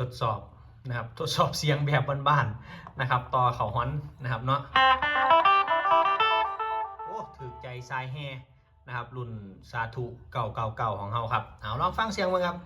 ทดสอบนะครับ ทดสอบเสียงแบบบ้านๆนะครับ ต่อเขาฮ้อนนะครับเนาะโอ้ถือใจสายแฮนะครับ รุ่นสาธุเก่าๆของเฮาครับ เอาลองฟังเสียงมั้งครับ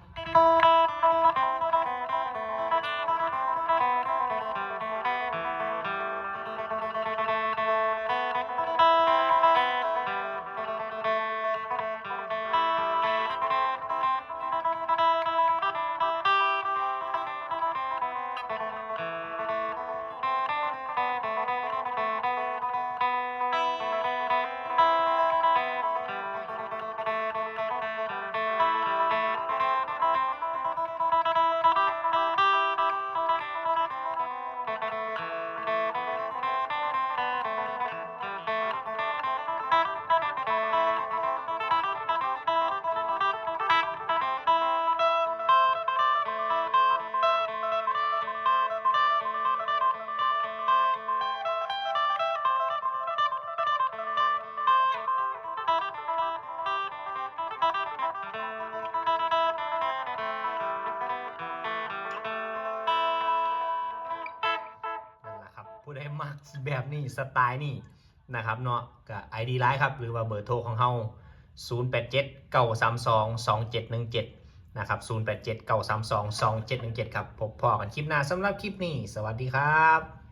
ใดมักแบบนี้สไตล์นี่นะครับเนาะกับไอดีไลน์ครับ หรือว่าเบอร์โทรของเฮา087 932 2717 นะครับ 087 932 2717 ครับ พบพอกันคลิปหน้าสำหรับคลิปนี้ สวัสดีครับ